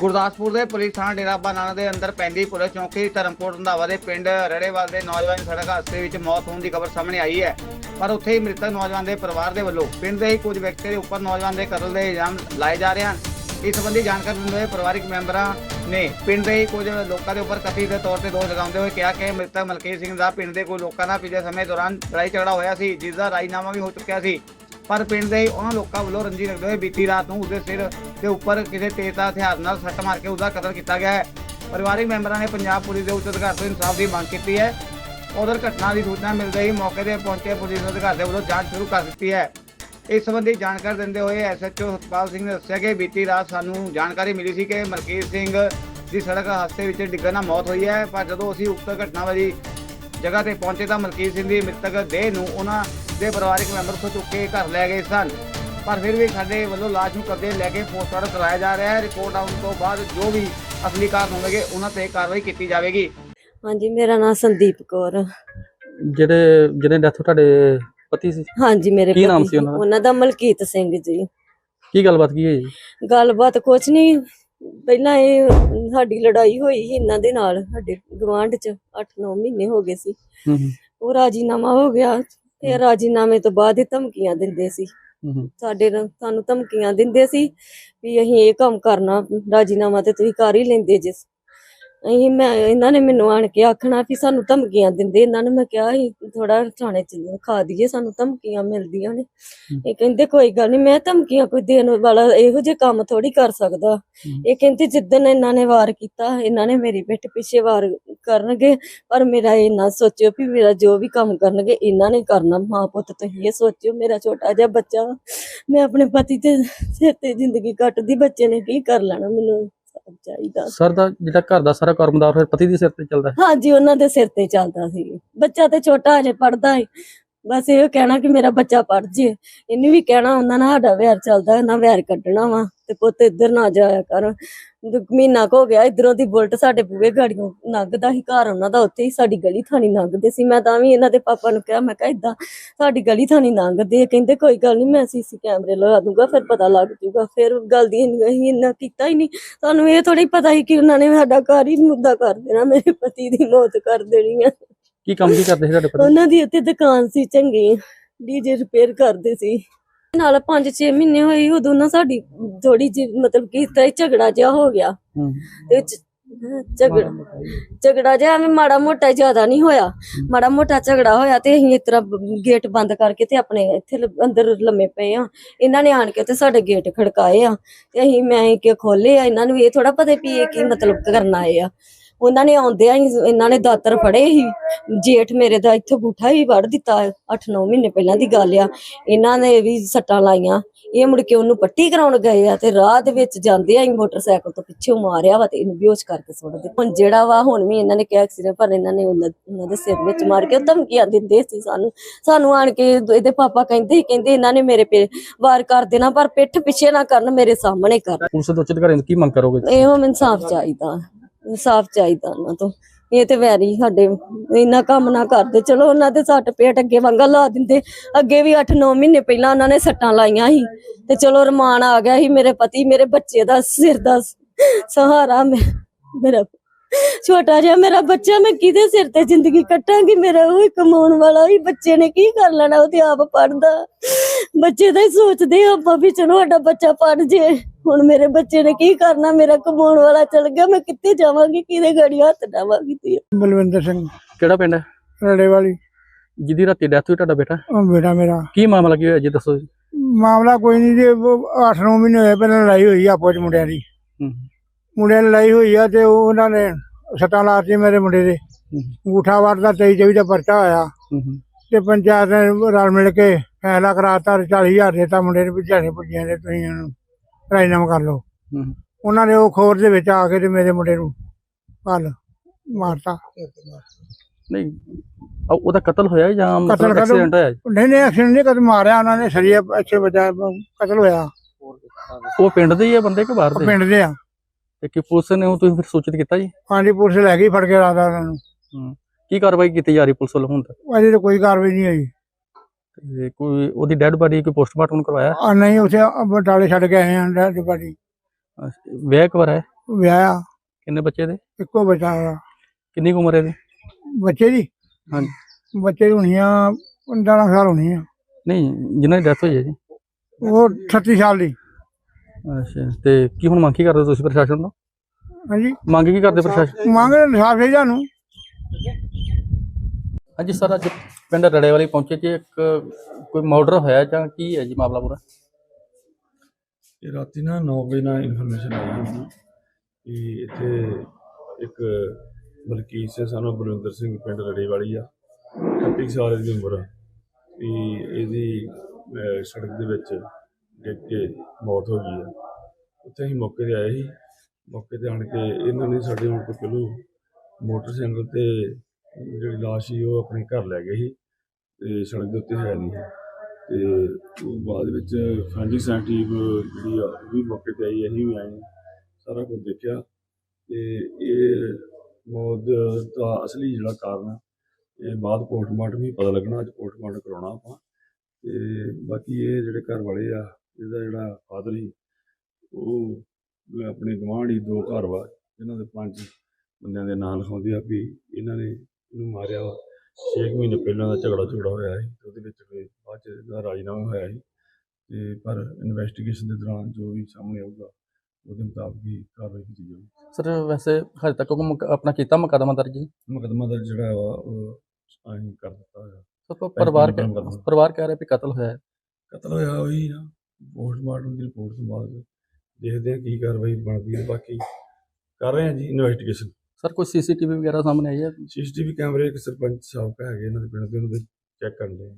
ਗੁਰਦਾਸਪੁਰ ਦੇ ਪੁਲਿਸ ਥਾਣਾ ਡੇਰਾ ਬਾਬਾ ਨਾਨਕ ਦੇ ਅੰਦਰ ਪੈਂਦੀ ਪੁਲਿਸ ਚੌਕੀ ਧਰਮਕੋਟ ਰੰਧਾਵਾ ਦੇ ਪਿੰਡ ਰੜੇਵਾਲ ਦੇ ਨੌਜਵਾਨ ਸੜਕ ਹਾਦਸੇ ਵਿੱਚ ਮੌਤ ਹੋਣ ਦੀ ਖਬਰ ਸਾਹਮਣੇ ਆਈ ਹੈ। ਪਰ ਉੱਥੇ ਹੀ ਮ੍ਰਿਤਕ ਨੌਜਵਾਨ ਦੇ ਪਰਿਵਾਰ ਦੇ ਵੱਲੋਂ ਪਿੰਡ ਦੇ ਹੀ ਕੁਝ ਵਿਅਕਤੀ ਦੇ ਉੱਪਰ ਨੌਜਵਾਨ ਦੇ ਕਤਲ ਦੇ ਇਲਜ਼ਾਮ ਲਾਏ ਜਾ ਰਹੇ ਹਨ। ਇਸ ਸੰਬੰਧੀ ਜਾਣਕਾਰੀ ਦਿੰਦੇ ਹੋਏ ਪਰਿਵਾਰਕ ਮੈਂਬਰਾਂ ਨੇ ਪਿੰਡ ਦੇ ਹੀ ਕੁਝ ਲੋਕਾਂ ਦੇ ਉੱਪਰ ਕਥਿਤ ਦੇ ਤੌਰ ਤੇ ਦੋਸ਼ ਲਗਾਉਂਦੇ ਹੋਏ ਕਿਹਾ ਕਿ ਮ੍ਰਿਤਕ ਮਲਕੀਤ ਸਿੰਘ ਦਾ ਪਿੰਡ ਦੇ ਕੁਝ ਲੋਕਾਂ ਨਾਲ ਪਿਛਲੇ ਸਮੇਂ ਦੌਰਾਨ ਲੜਾਈ ਝਗੜਾ ਹੋਇਆ ਸੀ ਜਿਸ ਦਾ ਰਾਜੀਨਾਮਾ ਵੀ ਹੋ ਚੁੱਕਿਆ ਸੀ। ਪਰ ਪਿੰਡ ਦੇ ਹੀ ਉਹਨਾਂ ਲੋਕਾਂ ਵੱਲੋਂ ਰੰਜੀ ਰੱਖਦੇ ਹੋਏ ਬੀਤੀ ਰਾਤ ਨੂੰ ਉਸਦੇ ਸਿਰ ਦੇ ਉੱਪਰ ਕਿਸੇ ਤੇਜ਼ਧਾਰ ਹਥਿਆਰ ਨਾਲ ਸੱਟ ਮਾਰ ਕੇ ਉਸਦਾ ਕਤਲ ਕੀਤਾ ਗਿਆ ਹੈ। ਪਰਿਵਾਰਕ ਮੈਂਬਰਾਂ ਨੇ ਪੰਜਾਬ ਪੁਲਿਸ ਦੇ ਉੱਚ ਅਧਿਕਾਰ ਤੋਂ ਇਨਸਾਫ ਦੀ ਮੰਗ ਕੀਤੀ ਹੈ। ਉਧਰ ਘਟਨਾ ਦੀ ਸੂਚਨਾ ਮਿਲਦੇ ਹੀ ਮੌਕੇ ਤੇ ਪਹੁੰਚੇ ਪੁਲਿਸ ਅਧਿਕਾਰੀ ਦੇ ਵੱਲੋਂ ਜਾਂਚ ਸ਼ੁਰੂ ਕਰ ਦਿੱਤੀ ਹੈ। ਇਸ ਸੰਬੰਧੀ ਜਾਣਕਾਰੀ ਦਿੰਦੇ ਹੋਏ ਐਸਐਚਓ ਸਤਪਾਲ ਸਿੰਘ ਨੇ ਦੱਸਿਆ ਕਿ ਬੀਤੀ ਰਾਤ ਸਾਨੂੰ ਜਾਣਕਾਰੀ ਮਿਲੀ ਸੀ ਕਿ ਮਲਕੀਤ ਸਿੰਘ ਦੀ ਸੜਕ ਹਾਦਸੇ ਵਿੱਚ ਡਿੱਗਣ ਨਾਲ ਮੌਤ ਹੋਈ ਹੈ। ਪਰ ਜਦੋਂ ਅਸੀਂ ਉਕਤ ਘਟਨਾ ਵਾਲੀ ਜਗ੍ਹਾ ਤੇ ਪਹੁੰਚੇ ਤਾਂ ਮਲਕੀਤ ਸਿੰਘ ਦੀ ਮ੍ਰਿਤਕ ਦੇਹ ਨੂੰ ਉਹਨਾਂ ਦੇ ਪਰਿਵਾਰਕ ਮੈਂਬਰ ਤੋਂ ਚੁੱਕ ਕੇ ਘਰ ਲੈ ਗਏ ਸਨ। ਪਰ ਫਿਰ ਵੀ ਸਾਡੇ ਵੱਲੋਂ ਲਾਸ਼ ਨੂੰ ਕਬਜ਼ੇ ਲੈ ਕੇ ਪੋਸਟਮਾਰਟਮ ਕਰਾਇਆ ਜਾ ਰਿਹਾ ਹੈ। ਰਿਪੋਰਟ ਆਉਣ ਤੋਂ ਬਾਅਦ ਜੋ ਵੀ ਅਸਲੀ ਕਾਰਨ ਹੋਣਗੇ ਉਹਨਾਂ ਤੇ ਕਾਰਵਾਈ ਕੀਤੀ ਜਾਵੇਗੀ। ਹਾਂਜੀ ਮੇਰਾ ਨਾਮ ਸੰਦੀਪ ਕੌਰ। ਜਿਹੜੇ ਜਿਹਨੇ ਡੈਥ ਤੁਹਾਡੇ ਪਤੀ ਸੀ? ਹਾਂਜੀ ਮੇਰੇ ਕੀ ਨਾਮ ਪਤੀ- ਸੀ ਉਹਨਾਂ ਦਾ? ਉਹਨਾਂ ਦਾ ਮਲਕੀਤ ਸਿੰਘ ਜੀ। ਕੀ ਗੱਲਬਾਤ ਕੀ ਹੋਈ? ਜੀ ਗੱਲਬਾਤ ਕੁਛ ਨਹੀਂ। ਪਹਿਲਾਂ ਇਹ ਸਾਡੀ ਲੜਾਈ ਹੋਈ ਸੀ ਇਹਨਾਂ ਦੇ ਨਾਲ ਸਾਡੇ ਗਵਾਂਢ ਚ 8-9 ਮਹੀਨੇ ਹੋ ਗਏ ਸੀ। ਹੂੰ ਹੂੰ, ਉਹ ਰਾਜੀਨਾਮਾ ਹੋ ਗਿਆ ਤੇ ਰਾਜੀਨਾਮੇ ਤੋਂ ਬਾਅਦ ਇਹ ਧਮਕੀਆਂ ਦਿੰਦੇ ਸੀ। ਸਾਡੇ ਨਾਲ ਸਾਨੂੰ ਧਮਕੀਆਂ ਦਿੰਦੇ ਸੀ ਵੀ ਅਸੀਂ ਇਹ ਕੰਮ ਕਰਨਾ ਰਾਜੀਨਾਮਾ ਤੇ ਤੁਸੀਂ ਕਰ ਹੀ ਲੈਂਦੇ ਜਿਸ ਅਸੀਂ ਮੈਂ ਇਹਨਾਂ ਨੇ ਮੈਨੂੰ ਆਣ ਕੇ ਆਖਣਾ ਵੀ ਸਾਨੂੰ ਧਮਕੀਆਂ ਦਿੰਦੇ। ਇਹਨਾਂ ਨੇ ਮੈਂ ਕਿਹਾ ਸੀ ਥੋੜਾ ਥਾਣੇ ਚ ਖਾ ਦਈਏ ਸਾਨੂੰ ਧਮਕੀਆਂ ਮਿਲਦੀਆਂ ਨੇ। ਇਹ ਕਹਿੰਦੇ ਕੋਈ ਗੱਲ ਨਹੀਂ ਮੈਂ ਧਮਕੀਆਂ ਕੋਈ ਦੇਣ ਵਾਲਾ ਇਹੋ ਜਿਹੇ ਕੰਮ ਥੋੜੀ ਕਰ ਸਕਦਾ। ਇਹ ਕਹਿੰਦੇ ਜਿੱਦਣ ਇਹਨਾਂ ਨੇ ਵਾਰ ਕੀਤਾ ਇਹਨਾਂ ਨੇ ਮੇਰੀ ਪਿੱਠ ਪਿੱਛੇ ਵਾਰ ਕਰਨਗੇ ਪਰ ਮੇਰਾ ਇਹ ਨਾ ਸੋਚਿਓ ਵੀ ਮੇਰਾ ਜੋ ਵੀ ਕੰਮ ਕਰਨਗੇ ਇਹਨਾਂ ਨੇ ਕਰਨਾ। ਮਾਂ ਪੁੱਤ ਤੁਸੀਂ ਇਹ ਸੋਚਿਓ ਮੇਰਾ ਛੋਟਾ ਜਿਹਾ ਬੱਚਾ। ਮੈਂ ਆਪਣੇ ਪਤੀ ਤੇ ਸਿਰ ਤੇ ਜ਼ਿੰਦਗੀ ਕੱਟਦੀ ਬੱਚੇ ਨੇ ਕੀ ਕਰ ਲੈਣਾ ਮੈਨੂੰ? ਚਾਹੀਦਾ ਸਰ ਦਾ ਜਿਹੜਾ ਘਰ ਦਾ ਸਾਰਾ ਕਾਰੋਬਾਰ ਫਿਰ ਪਤੀ ਦੇ ਸਿਰ ਤੇ ਚੱਲਦਾ ਹੈ? ਹਾਂਜੀ ਉਹਨਾਂ ਦੇ ਸਿਰ ਤੇ ਚੱਲਦਾ ਸੀ। ਬੱਚਾ ਤੇ ਛੋਟਾ ਹਜੇ ਪੜਦਾ ਹੈ ਬਸ ਇਹ ਕਹਿਣਾ ਕਿ ਮੇਰਾ ਬੱਚਾ ਪੜ ਜੇ। ਇਹਨੇ ਵੀ ਕਹਿਣਾ ਉਹਨਾਂ ਨਾਲ ਸਾਡਾ ਵੈਰ ਚੱਲਦਾ ਇਹਨਾਂ ਵੈਰ ਕੱਢਣਾ ਵਾ। ਤੇ ਪੁੱਤ ਇੱਧਰ ਨਾ ਜਾਇਆ ਕਰ। ਮਹੀਨਾ ਕੁ ਹੋ ਗਿਆ ਇਧਰੋਂ ਦੀ ਬੁਲਟ ਸਾਡੇ ਬੂਹੇ ਗਾੜੀਆਂ ਲੰਘਦਾ ਸੀ ਘਰ ਉਹਨਾਂ ਦਾ ਉੱਥੇ ਹੀ ਸਾਡੀ ਗਲੀ ਥਾਣੀ ਲੰਘਦੇ ਸੀ। ਮੈਂ ਤਾਂ ਵੀ ਇਹਨਾਂ ਦੇ ਪਾਪਾ ਨੂੰ ਕਿਹਾ ਮੈਂ ਕਿਹਾ ਇਦਾਂ ਸਾਡੀ ਗਲੀ ਥਾਣੀ ਲੰਘਦੇ। ਕਹਿੰਦੇ ਕੋਈ ਗੱਲ ਨਹੀਂ ਮੈਂ ਸੀਸੀ ਕੈਮਰੇ ਲਗਾ ਦੂੰਗਾ ਫਿਰ ਪਤਾ ਲੱਗ ਜੂਗਾ। ਫਿਰ ਗੱਲ ਦੀ ਅਸੀਂ ਇੰਨਾ ਕੀਤਾ ਹੀ ਨਹੀਂ ਸਾਨੂੰ ਇਹ ਥੋੜੀ ਪਤਾ ਸੀ ਕਿ ਉਹਨਾਂ ਨੇ ਸਾਡਾ ਘਰ ਹੀ ਮੁੱਦਾ ਕਰ ਦੇਣਾ ਮੇਰੇ ਪਤੀ ਦੀ ਮੌਤ ਕਰ ਦੇਣੀ ਆ। ਕੀ ਕੰਮ ਕੀ ਕਰਦੇ ਸੀ ਤੁਹਾਡੇ ਪਤੀ? ਉਹਨਾਂ ਦੀ ਉੱਥੇ ਦੁਕਾਨ ਸੀ ਚੰਗੀ ਡੀਜੇ ਰਿਪੇਅਰ ਕਰਦੇ ਸੀ। ਨਾਲ 5-6 ਮਹੀਨੇ ਹੋਏ ਉਦੋਂ ਨਾ ਸਾਡੀ ਥੋੜੀ ਜਿਹੀ ਮਤਲਬ ਕਿ ਇਸ ਤਰ੍ਹਾਂ ਹੀ ਝਗੜਾ ਜਿਹਾ ਹੋ ਗਿਆ। ਹੂੰ। ਤੇ ਚ- ਝਗੜਾ ਝਗੜਾ ਜਿਹਾ ਐਵੇਂ ਮਾੜਾ ਮੋਟਾ ਜ਼ਿਆਦਾ ਨਹੀਂ ਹੋਇਆ। ਮਾੜਾ ਮੋਟਾ ਝਗੜਾ ਹੋਇਆ ਤੇ ਅਸੀਂ ਇਸ ਤਰ੍ਹਾਂ ਬ- ਗੇਟ ਬੰਦ ਕਰਕੇ ਤੇ ਆਪਣੇ ਇੱਥੇ ਲ- ਅੰਦਰ ਲੰਮੇ ਪਏ ਆ। ਇਹਨਾਂ ਨੇ ਆਣ ਕੇ ਤੇ ਸਾਡੇ ਗੇਟ ਖੜਕਾਏ ਆ। ਤੇ ਅਸੀਂ ਮੈਂ ਕਿ ਖੋਲੇ ਆ ਇਹਨਾਂ ਨੂੰ ਇਹ ਥੋੜਾ ਪਤਾ ਵੀ ਇਹ ਕੀ ਮਤਲਬ ਕਰਨ ਆਏ ਆ। ਉਹਨਾਂ ਨੇ ਆਉਂਦਿਆਂ ਹੀ ਇਹਨਾਂ ਨੇ ਦਾਤਰ ਫੜੇ ਸੀ। ਜੇਠ ਮੇਰੇ ਦਾ ਇੱਥੋਂ ਗੁੱਠਾ ਹੀ ਵੜ ਦਿੱਤਾ 8-9 ਮਹੀਨੇ ਪਹਿਲਾਂ ਦੀ ਗੱਲ ਆ। ਇਹਨਾਂ ਨੇ ਵੀ ਸੱਟਾਂ ਲਾਈਆਂ। ਇਹ ਮੁੜ ਕੇ ਉਹਨੂੰ ਪੱਟੀ ਕਰਾਉਣ ਗਏ ਆ ਤੇ ਰਾਹ ਦੇ ਵਿੱਚ ਜਾਂਦੇ ਆ ਹੀ ਮੋਟਰਸਾਈਕਲ ਤੋਂ ਪਿੱਛੇ ਮਾਰਿਆ ਵਾ ਤੇ ਇਹਨੂੰ ਬੇਹੋਸ਼ ਕਰਕੇ ਸੁੱਟ ਦਿੱਤਾ। ਹੁਣ ਜਿਹੜਾ ਵਾ ਹੁਣ ਵੀ ਇਹਨਾਂ ਨੇ ਕਿਹਾ ਐਕਸੀਡੈਂਟ ਪਰ ਇਹਨਾਂ ਨੇ ਉਹਨਾਂ ਦੇ ਸਿਰ ਵਿੱਚ ਮਾਰ ਕੇ ਧਮਕੀਆਂ ਦਿੰਦੇ ਸੀ ਸਾਨੂੰ। ਸਾਨੂੰ ਆਣ ਕੇ ਇਹਦੇ ਪਾਪਾ ਕਹਿੰਦੇ ਕਹਿੰਦੇ ਇਹਨਾਂ ਨੇ ਮੇਰੇ ਪੇ ਵਾਰ ਕਰ ਦੇਣਾ ਪਰ ਪਿੱਠ ਪਿੱਛੇ ਨਾ ਕਰਨ ਮੇਰੇ ਸਾਹਮਣੇ ਕਰ। ਪੁਲਿਸ ਦੇ ਉੱਚ ਅਧਿਕਾਰੀਆਂ ਨੂੰ ਕੀ ਮੰਗ ਕਰੋਗੇ? ਇਹੋ ਇਨਸਾਫ ਚਾਹੀਦਾ। ਇਨਸਾਫ ਚਾਹੀਦਾ ਉਹਨਾਂ ਤੋਂ। ਇਹ ਤੇ ਵੈਰੀ ਸਾਡੇ ਇੰਨਾ ਕੰਮ ਨਾ ਕਰਦੇ। ਚਲੋ ਉਹਨਾਂ ਦੇ ਸੱਟ ਪੇਟ ਅੱਗੇ ਵਾਂਗਾ ਲਾ ਦਿੰਦੇ। ਅੱਗੇ ਵੀ 8-9 ਮਹੀਨੇ ਪਹਿਲਾਂ ਉਹਨਾਂ ਨੇ ਸੱਟਾਂ ਲਾਈਆਂ ਸੀ। ਤੇ ਚਲੋ ਰਮਾਨ ਆ ਗਿਆ ਸੀ ਮੇਰੇ ਪਤੀ, ਮੇਰੇ ਬੱਚੇ ਦਾ ਸਿਰ ਦਾ ਸਹਾਰਾ ਮੈਂ, ਮੇਰਾ ਛੋਟਾ ਜਿਹਾ ਮੇਰਾ ਬੱਚਾ ਮੈਂ ਕਿਹਦੇ ਸਿਰ ਤੇ ਜ਼ਿੰਦਗੀ ਕੱਟਾਂਗੀ? ਮੇਰਾ ਉਹ ਹੀ ਕਮਾਉਣ ਵਾਲਾ ਹੀ ਬੱਚੇ ਨੇ ਕੀ ਕਰ ਲੈਣਾ? ਉਹ ਤੇ ਆਪ ਪੜਦਾ ਬੱਚੇ ਦਾ ਹੀ ਸੋਚਦੇ ਆਪਾਂ ਵੀ ਚਲੋ ਸਾਡਾ ਬੱਚਾ ਪੜ ਜੇ। ਹੁਣ ਮੇਰੇ ਬੱਚੇ ਨੇ ਕੀ ਕਰਨਾ? ਮੇਰਾ ਕਮਾਉਣ ਵਾਲਾ ਚਲ ਗਿਆ ਮੈਂ ਕਿੱਥੇ ਜਾਵਾਂਗੀ? ਕਿਹਦੇ ਗਾੜੀ ਹੱਥ ਡਾਵਾਂਗੀ ਤੇ ਬਲਵਿੰਦਰ ਸਿੰਘ। ਕਿਹੜਾ ਪਿੰਡ ਹੈ? ਰੜੇ ਵਾਲੀ ਜਿਹਦੀ ਰਾਤੀ ਡੈਥ ਹੋਈ ਤੁਹਾਡਾ ਬੇਟਾ? ਉਹ ਬੇਟਾ ਮੇਰਾ। ਕੀ ਮਾਮਲਾ ਕੀ ਹੋਇਆ ਜੀ ਦੱਸੋ ਜੀ। ਮਾਮਲਾ ਕੋਈ ਨਹੀਂ ਜੀ 8-9 ਮਹੀਨੇ ਹੋਏ ਪਹਿਲਾਂ ਲੜਾਈ ਹੋਈ ਆ ਆਪੋ ਚ ਮੁੰਡਿਆਂ ਦੀ। ਮੁੰਡਿਆਂ ਦੀ ਲੜਾਈ ਹੋਈ ਆ ਤੇ ਉਹ ਉਹਨਾਂ ਨੇ ਸੱਟਾਂ ਲਾਤੀ ਮੇਰੇ ਮੁੰਡੇ ਦੇ। ਅੰਗੂਠਾ ਵਾਰ ਦਾ 23 24 ਦਾ ਪਰਚਾ ਹੋਇਆ। ਤੇ ਪੰਚਾਇਤ ਨੇ ਰਲ ਮਿਲ ਕੇ ਫੈਸਲਾ ਕਰਾਤਾ 40000 ਦੇਤਾ ਮੁੰਡੇ ਨੂੰ ਦਿਹਾੜੀ ਪੁੱਜੀਆਂ ਤੇ ਤੁਸੀਂ ਇਹਨੂੰ ਰਾਜੀਨਾਮਾ ਕਰ ਲਓ। ਹੂੰ, ਹੂੰ ਉਹਨਾਂ ਨੇ ਉਹ ਖੋਰ ਦੇ ਵਿੱਚ ਆ ਕੇ ਤੇ ਮੇਰੇ ਮੁੰਡੇ ਨੂੰ ਕੱਲ ਮਾਰਤਾ। ਨਹੀਂ ਉਹ- ਉਹਦਾ ਕਤਲ ਹੋਇਆ ਜਾਂ ਕਤਲ ਮਤਲਬ ਕਤਲ- ਐਕਸੀਡੈਂਟ ਹੋਇਆ? ਜੀ? ਨਹੀਂ ਨਹੀਂ ਐਕਸੀਡੈਂਟ ਨਹੀਂ ਕਦ ਮਾਰਿਆ ਉਹਨਾਂ ਨੇ ਸਰੀਆ ਅੱਛੇ ਬਚਾ ਕਤਲ ਹੋਇਆ। ਉਹ ਪਿੰਡ ਦੇ ਹੀ ਆ ਬੰਦੇ ਕਿ ਬਾਹਰ ਉਹ ਦੇ ਪਿੰਡ ਦੇ ਆ। ਤੇ ਕੀ ਪੁਲਿਸ ਨੇ ਉਹ ਤੁਸੀਂ ਫਿਰ ਸੂਚਿਤ ਕੀਤਾ ਜੀ? ਹਾਂਜੀ ਪੁਲਿਸ ਲੈ ਗਈ ਫੜ ਕੇ ਰਾਦਾ ਉਹਨਾਂ ਨੂੰ। ਕੀ ਕਾਰਵਾਈ ਕੀਤੀ ਜਾ ਰਹੀ ਪੁਲਿਸ ਵੱਲੋਂ ਹੁਣ ਤੱਕ? ਅਜੇ ਤਾਂ ਕੋਈ ਕਾਰਵਾਈ ਨਹੀਂ ਹੋਈ। ਤੇ ਕੋਈ ਉਹਦੀ ਡੈੱਡ ਬਾਡੀ ਕੋਈ ਪੋਸਟਮਾਰਟਮ ਕਰਵਾਇਆ? ਆ ਨਹੀਂ ਉਸੇ ਬਟਾਲੇ ਛੱਡ ਕੇ ਆਏ ਹਾਂ ਡੈਡ ਬਾਡੀ ਵਿਆਹ ਕਵਰ ਹੈ ਵਿਆਹਿਆ ਕਿੰਨੇ ਬੱਚੇ ਦੇ? ਇੱਕੋ ਬੱਚਾ ਵਾ। ਕਿੰਨੀ ਕੁ ਉਮਰ ਹੈ ਇਹਦੀ? ਬੱਚੇ ਦੀ? ਹਾਂਜੀ। ਬੱਚੇ ਦੀ ਹੋਣੀ ਆ 15 ਸਾਲ ਹੋਣੀ ਆ। ਨਹੀਂ ਜਿਨ੍ਹਾਂ ਦੀ ਡੈਥ ਹੋਈ ਹੈ ਜੀ। ਉਹ 38 ਸਾਲ ਦੀ। ਅੱਛਾ ਤੇ ਕੀ ਹੁਣ ਮੰਗ ਕੀ ਕਰਦੇ ਤੁਸੀਂ ਪ੍ਰਸ਼ਾਸਨ ਤੋਂ? ਹਾਂਜੀ। ਮੰਗ ਕੀ ਕਰਦੇ ਪ੍ਰਸ਼ਾਸਨ? ਮੰਗ ਇਨਸਾਫ ਚਾਹੀਦਾ ਨੂੰ ਹਾਂਜੀ ਸਰ, ਅੱਜ ਪਿੰਡ ਰੜੇ ਵਾਲੀ ਪਹੁੰਚੇ ਜੀ, ਇੱਕ ਕੋਈ ਮਰਡਰ ਹੋਇਆ ਜਾਂ ਕੀ ਹੈ ਜੀ ਮਾਮਲਾ ਪੂਰਾ? ਇਹ ਰਾਤੀ ਨਾ 9 ਵਜੇ ਨਾਲ ਇਨਫੋਰਮੇਸ਼ਨ ਆਈ ਸੀ ਕਿ ਇੱਥੇ ਇੱਕ ਬਲਕੀਤ ਸਿੰਘ, ਸਾਨੂੰ ਬਲਵਿੰਦਰ ਸਿੰਘ ਪਿੰਡ ਰੜੇਵਾਲੀ ਆ 38 ਸਾਲ ਦੀ ਉਮਰ ਆ, ਵੀ ਇਹਦੀ ਸੜਕ ਦੇ ਵਿੱਚ ਡਿੱਗ ਕੇ ਮੌਤ ਹੋ ਗਈ ਆ। ਉੱਥੇ ਅਸੀਂ ਮੌਕੇ ਤੇ ਆਏ ਸੀ, ਮੌਕੇ ਤੇ ਆਣ ਕੇ ਇਹਨਾਂ ਨੇ ਸਾਡੇ ਹੁਣ ਤੋਂ ਮੋਟਰਸਾਈਕਲ ਤੇ ਜਿਹੜੀ ਲਾਸ਼ ਸੀ ਉਹ ਆਪਣੇ ਘਰ ਲੈ ਗਏ ਸੀ ਤੇ ਸੜਕ ਦੇ ਉੱਤੇ ਹੈ ਨਹੀਂ ਸੀ। ਤੇ ਉਹ ਬਾਅਦ ਵਿੱਚ ਫੈਂਡੀ ਟੀਮ ਜਿਹੜੀ ਆ ਉਹ ਵੀ ਮੌਕੇ ਤੇ ਆਈ ਅਸੀਂ ਵੀ ਆਏ ਸਾਰਾ ਕੁਝ ਦੇਖਿਆ ਤੇ ਇਹ ਮੌਤ ਦਾ ਅਸਲੀ ਜਿਹੜਾ ਕਾਰਨ ਆ, ਇਹ ਬਾਅਦ ਪੋਸਟਮਾਰਟਮ ਹੀ ਪਤਾ ਲੱਗਣਾ ਅੱਜ ਪੋਸਟਮਾਰਟਮ ਕਰਾਉਣਾ ਆਪਾਂ ਤੇ ਬਾਕੀ ਇਹ ਜਿਹੜੇ ਘਰ ਵਾਲੇ ਆ ਇਹਦਾ ਜਿਹੜਾ ਫਾਦਰ ਸੀ ਉਹ ਆਪਣੇ ਗਵਾਂਢੀ ਦੋ ਘਰ ਵਾ ਇਹਨਾਂ ਦੇ ਪੰਜ ਬੰਦਿਆਂ ਦੇ ਨਾਂ ਲਿਖਾਉਂਦੇ ਆ ਵੀ ਇਹਨਾਂ ਨੇ ਇਹਨੂੰ ਮਾਰਿਆ ਵਾ। 6 ਮਹੀਨੇ ਪਹਿਲਾਂ ਦਾ ਝਗੜਾ ਝਗੜਾ ਹੋਇਆ ਸੀ ਤੇ ਉਹਦੇ ਵਿੱਚ ਫਿਰ ਬਾਅਦ ਚ ਇਹਦਾ ਰਾਜੀਨਾਮਾ ਹੋਇਆ ਸੀ ਤੇ ਪਰ ਇਨਵੈਸਟੀਗੇਸ਼ਨ ਦੇ ਦੌਰਾਨ ਜੋ ਵੀ ਸਾਹਮਣੇ ਆਊਗਾ ਉਹਦੇ ਮੁਤਾਬਕ ਹੀ ਕਾਰਵਾਈ ਕੀਤੀ ਜਾਊਗੀ। ਸਰ ਵੈਸੇ ਹਜੇ ਤੱਕ ਕੋਈ ਮੁਕ- ਆਪਣਾ ਕੀਤਾ ਮੁਕੱਦਮਾ ਦਰਜ ਮੁਕੱਦਮਾ ਦਰਜ ਜਿਹੜਾ ਵਾ ਉਹ ਅਸੀਂ ਕਰ ਦਿੱਤਾ ਹੋਇਆ। ਸਰ ਪਰਿਵਾਰ। ਪਰਿਵਾਰ ਕਹਿ ਰਿਹਾ ਵੀ ਕਤਲ ਹੋਇਆ ਹੈ। ਕਤਲ ਹੋਇਆ ਉਹੀ ਨਾ ਪੋਸਟਮਾਰਟਮ ਦੀ ਰਿਪੋਰਟ ਤੋਂ ਬਾਅਦ ਦੇਖਦੇ ਹਾਂ ਕੀ ਕਾਰਵਾਈ ਬਣਦੀ ਹੈ। ਬਾਕੀ ਕਰ ਰਹੇ ਹਾਂ ਜੀ ਇਨਵੈਸਟੀਗੇਸ਼ਨ ਸਰ, ਕੋਈ ਸੀਸੀਟੀਵੀ ਵਗੈਰਾ ਸਾਹਮਣੇ ਆਈ ਹੈ? ਸੀਸੀਟੀਵੀ ਕੈਮਰੇ ਇੱਕ ਸਰਪੰਚ ਸਾਹਿਬ ਹੈਗੇ ਇਹਨਾਂ ਦੇ ਪਿੰਡ ਦੇ, ਉਹਨਾਂ ਦੇ ਚੈੱਕ ਕਰਨ ਦੇ।